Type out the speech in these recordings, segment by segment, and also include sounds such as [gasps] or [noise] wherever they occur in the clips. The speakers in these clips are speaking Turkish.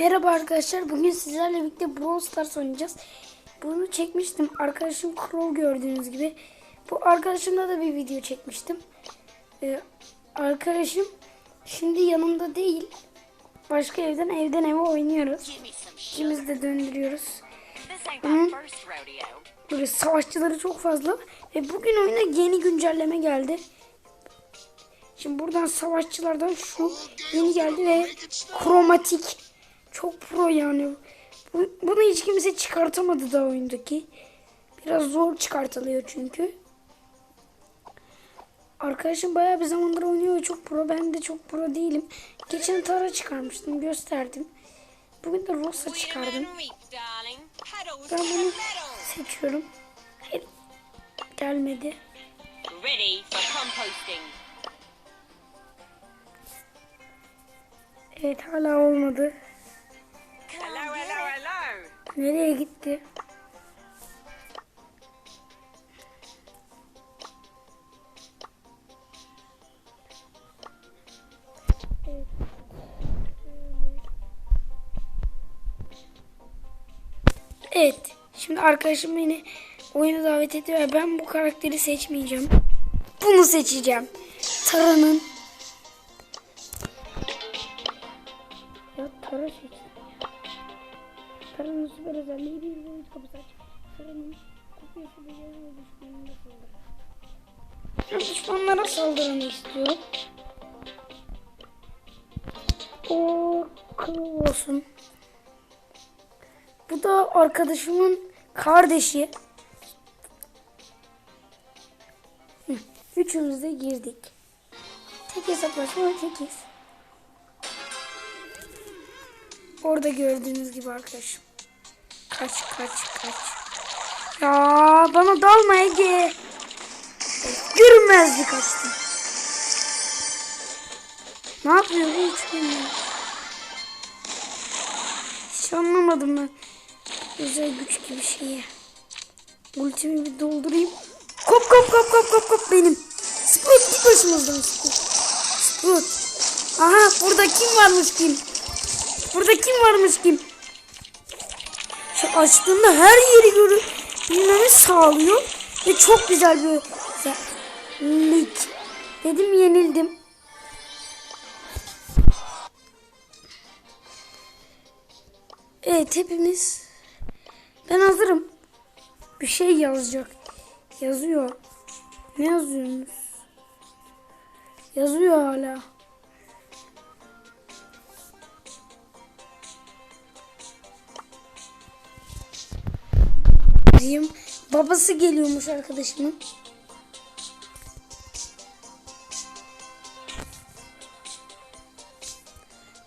Merhaba arkadaşlar. Bugün sizlerle birlikte Brawl Stars oynayacağız. Bunu çekmiştim. Arkadaşım Crow gördüğünüz gibi. Bu arkadaşımla da bir video çekmiştim. Ee, arkadaşım şimdi yanımda değil. Başka evden evden eve oynuyoruz. İkimiz de döndürüyoruz. Rodeo. Böyle savaşçıları çok fazla. Ve bugün oyuna yeni güncelleme geldi. Şimdi buradan savaşçılardan şu yeni geldi ve kromatik. Çok pro yani. Bu, bunu hiç kimse çıkartamadı da oyundaki. Biraz zor çıkartılıyor çünkü. Arkadaşım bayağı bir zamandır oynuyor çok pro. Ben de çok pro değilim. Geçen Tara çıkarmıştım gösterdim. Bugün de Rosa çıkardım. Ben bunu seçiyorum. Hayır. Gelmedi. Evet hala olmadı. Nereye gitti? Evet. Şimdi arkadaşım beni oyuna davet etti ve ben bu karakteri seçmeyeceğim. Bunu seçeceğim. Tara'nın. Ya Tara seçtim. Tara'nın süper özelliği bir boyut kapısı aç. Tara'nın kopyası bir yer ve düşmanına saldırır. Ben düşmanlara saldırını istiyorum. O kıl olsun. Bu da arkadaşımın kardeşi. Üçümüz de girdik. Tek hesaplaşma tekiz. Orada gördüğünüz gibi arkadaşım. Kaç kaç kaç. Ya bana dalma Ege. Görünmezdi kaçtım. Ne yapıyor hiç bilmiyorum. Hiç anlamadım ben. Özel güç gibi şeyi. Ultimi bir doldurayım. Kop kop kop kop kop kop benim. Sprout git başımızdan Sprout. Sprout. Aha burada kim varmış kim? Burada kim varmış kim? Açtığında her yeri görülmemi sağlıyor. Ve çok güzel bir özellik. Dedim yenildim. Evet hepimiz ben hazırım. Bir şey yazacak. Yazıyor. Ne yazıyorsunuz? Yazıyor hala. Diyeyim. Babası geliyormuş arkadaşımın.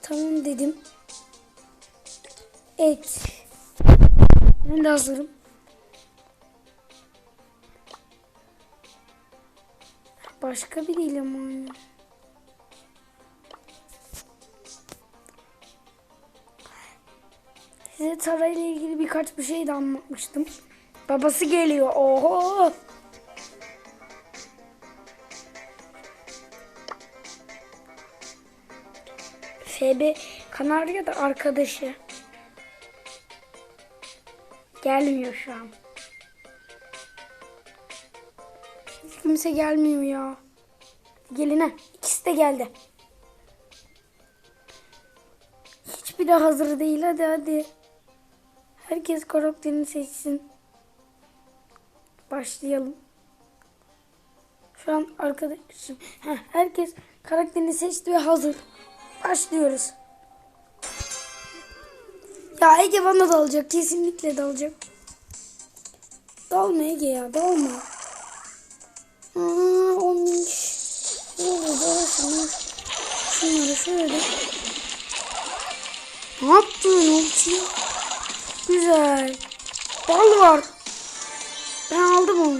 Tamam dedim. Evet. Ben de hazırım. Başka biriyle mi? Size Tara ile ilgili birkaç bir şey de anlatmıştım. Babası geliyor. Oho. FB Kanarya da arkadaşı. Gelmiyor şu an. Hiç kimse gelmiyor ya. Gelin ha. İkisi de geldi. Hiçbiri hazır değil. Hadi hadi. Herkes karakterini seçsin. Başlayalım. Şu an arkadaşım. Herkes karakterini seçti ve hazır. Başlıyoruz. Ya Ege bana dalacak. Kesinlikle dalacak. Dalma Ege ya. Dalma. Aa, olmuş. Ne oldu? Şunları, şunları şöyle. Ne yaptın ulti? Güzel. Bal var. Ben aldım onu.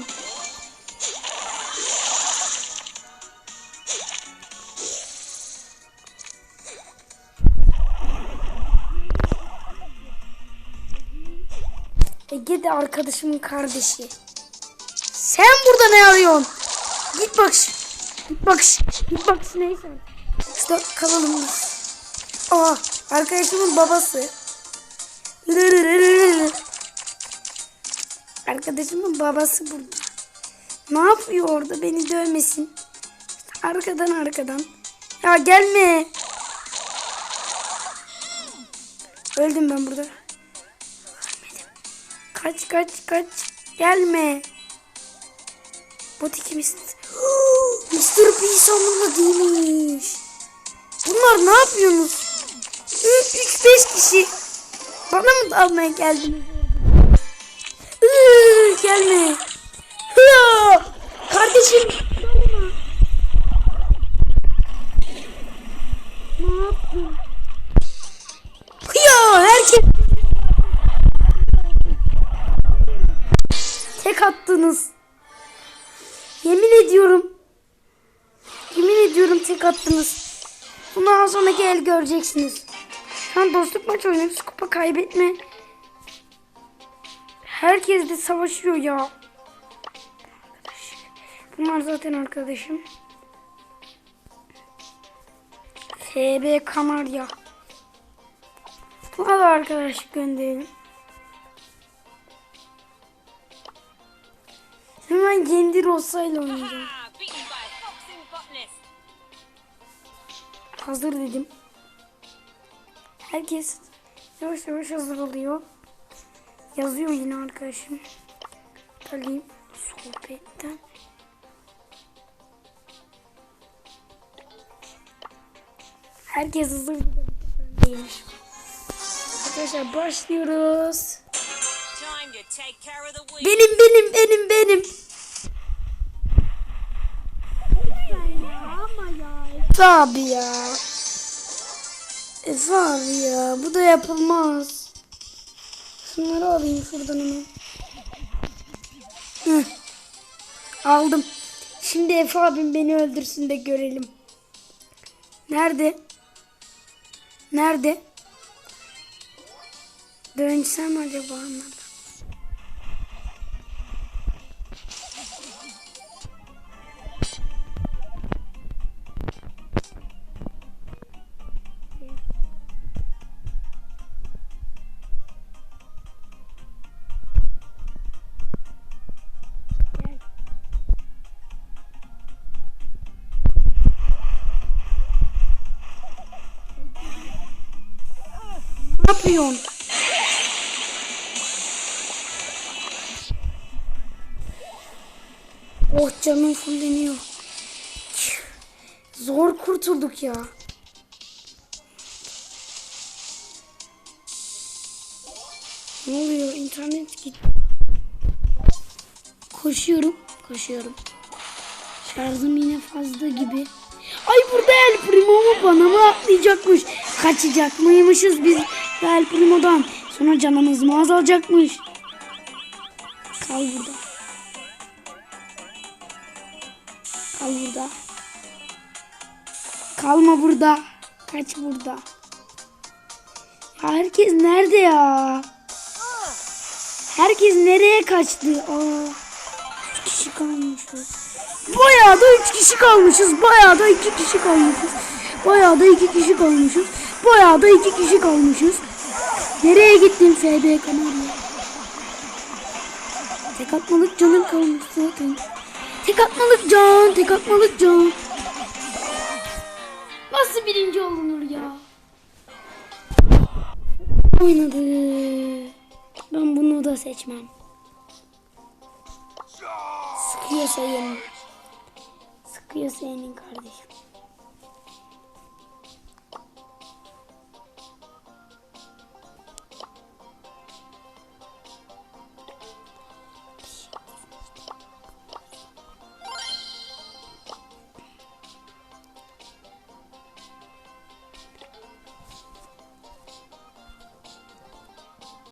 Ege de arkadaşımın kardeşi. Sen burada ne arıyorsun? Git bak. Git bak. Git bak neyse. İşte kalalım biz. Aa, arkadaşımın babası. Arkadaşımın babası burada. Ne yapıyor orada beni dövmesin. Arkadan arkadan. Ya gelme. Öldüm ben burada. Ölmedim. Kaç kaç kaç. Gelme. Bot ikimiz. [gasps] Mr. P sonunda değilmiş. Bunlar ne yapıyorsunuz? 3-5 kişi. Bana mı dalmaya geldiniz? Gelme. Hıya! Kardeşim. Ne yaptın? Hıya! Herkes. Tek attınız. Yemin ediyorum. Yemin ediyorum tek attınız. Bundan sonraki el göreceksiniz. Şu an dostluk maç oynuyoruz. Kupa kaybetme. Herkes de savaşıyor ya. Bunlar zaten arkadaşım. FB Kanarya. Buna da arkadaş gönderelim. Hemen kendi Rossa'yla oynayacağım. Beaten by a fox in botness. Hazır dedim. Herkes yavaş yavaş hazır oluyor. Yazıyor yine arkadaşım. Alayım sohbetten. Herkes hazır değilmiş. Arkadaşlar başlıyoruz. Benim benim benim benim. Efe abi ya. Efe abi ya. Bu da yapılmaz. Şunları alayım şuradan hemen. Heh. Aldım. Şimdi Efe abim beni öldürsün de görelim. Nerede? Nerede? Dönsem acaba onlardan? Ne yapıyorsun? Oh canım fulleniyor. Zor kurtulduk ya. Ne oluyor? İnternet gitti. Koşuyorum. Koşuyorum. Şarjım yine fazla gibi. Ay burada El Primo mu bana mı atlayacakmış? Kaçacak mıymışız biz El Primo'dan? Sonra canımız mı azalacakmış? Kal burada. Kal burada. Kalma burada. Kaç burada. Herkes nerede ya? Herkes nereye kaçtı? Aa, üç kişi kalmışız. Bayağı da üç kişi kalmışız. Bayağı da iki kişi kalmışız. Bayağı da iki kişi kalmışız. Bayağı da iki kişi kalmışız. Nereye gittin FB Kanarya? Tek atmalık canın kalmış zaten. Tek atmalık can, tek atmalık can. Nasıl birinci olunur ya? Oynadı. Ben bunu da seçmem. Sıkıyorsa yenin. Sıkıyorsa yenin kardeşim.